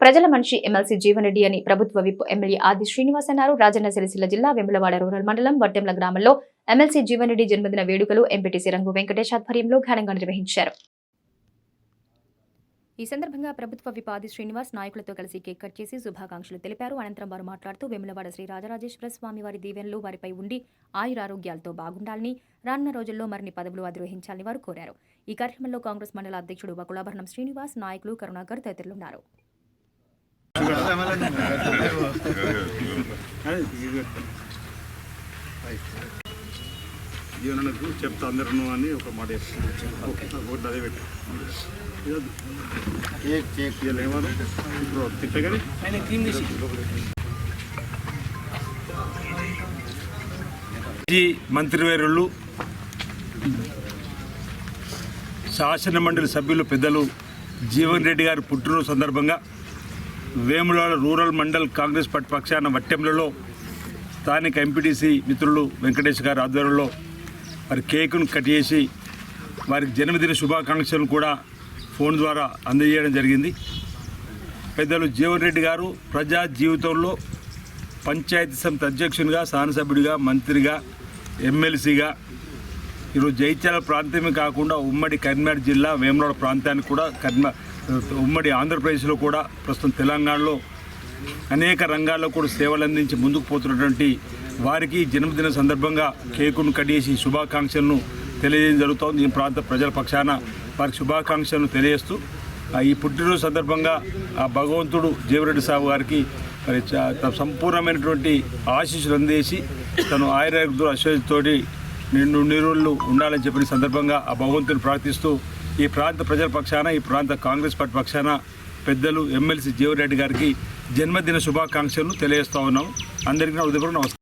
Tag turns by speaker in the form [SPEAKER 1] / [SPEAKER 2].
[SPEAKER 1] ప్రజల మనిషి ఎమ్మెల్సీ జీవన్రెడ్డి అని ప్రభుత్వ విప్ ఎమ్మెల్యే ఆది శ్రీనివాస్ అన్నారు. రాజన్న సిరిసిల్ల జిల్లా వెములవాడ రూరల్ మండలం వడ్డెంల గ్రామంలో ఎమ్మెల్సీ జీవన్రెడ్డి జన్మదిన వేడుకలు ఎంపీటీసీ రంగు వెంకటేష్ ఆధ్వర్యంలో ఘనంగా నిర్వహించారు. ఈ సందర్భంగా ప్రభుత్వ విపాది శ్రీనివాస్ నాయకులతో కలిసి కేక్ కట్ చేసి శుభాకాంక్షలు తెలిపారు. అనంతరం వారు మాట్లాడుతూ వెములవాడ శ్రీ రాజరాజేశ్వర స్వామి వారి దీవెనలు వారిపై ఉండి ఆయురారోగ్యాలతో బాగుండాలని రానున్న రోజుల్లో మరిన్ని పదవులు అధిరోహించాలని వారు కోరారు. ఈ కార్యక్రమంలో కాంగ్రెస్ మండల అధ్యక్షుడు వకులాభరణం శ్రీనివాస్ నాయకులు కరుణాకర్ తదితరులున్నారు.
[SPEAKER 2] జీవనకు చెప్తా అందరూ అని ఒక మాట చెప్తాను ఒకటి అదే శాసన మండలి సభ్యులు పెద్దలు జీవన్ రెడ్డి గారి పుట్టినరోజు సందర్భంగా వేములాడ రూరల్ మండల్ కాంగ్రెస్ పార్టీ పక్షాన వట్టెంలలో స్థానిక ఎంపీటీసీ మిత్రులు వెంకటేష్ గారి ఆధ్వర్యంలో వారి కేకును కట్ చేసి వారికి జన్మదిన శుభాకాంక్షలను కూడా ఫోన్ ద్వారా అందజేయడం జరిగింది. పెద్దలు జీవన్ రెడ్డి గారు ప్రజా జీవితంలో పంచాయతీ సమితి అధ్యక్షునిగా శాసనసభ్యుడిగా మంత్రిగా ఎమ్మెల్సీగా ఈరోజు జైత్యాల ప్రాంతమే కాకుండా ఉమ్మడి కరీంనగర్ జిల్లా వేమనాడు ప్రాంతానికి కూడా కరీంన ఉమ్మడి ఆంధ్రప్రదేశ్లో కూడా ప్రస్తుతం తెలంగాణలో అనేక రంగాల్లో కూడా సేవలు అందించి ముందుకు పోతున్నటువంటి వారికి జన్మదిన సందర్భంగా కేకును కడిగేసి శుభాకాంక్షలను తెలియజేయడం జరుగుతోంది. ఈ ప్రాంత ప్రజల పక్షాన వారికి శుభాకాంక్షలను తెలియజేస్తూ ఈ పుట్టినరోజు సందర్భంగా ఆ భగవంతుడు జీవరెడ్డి సాబు గారికి మరి సంపూర్ణమైనటువంటి ఆశీస్సులు అందేసి తను ఆయుర్వేద అశ్వతోటి నిన్ను నీరుళ్ళు ఉండాలని చెప్పిన సందర్భంగా ఆ భగవంతుని ప్రార్థిస్తూ ఈ ప్రాంత ప్రజల పక్షాన ఈ ప్రాంత కాంగ్రెస్ పార్టీ పక్షాన పెద్దలు ఎమ్మెల్సీ జీవరెడ్డి గారికి జన్మదిన శుభాకాంక్షలను తెలియజేస్తా ఉన్నాం అందరికీ నా ఉదయపూర్వక నమస్కారం.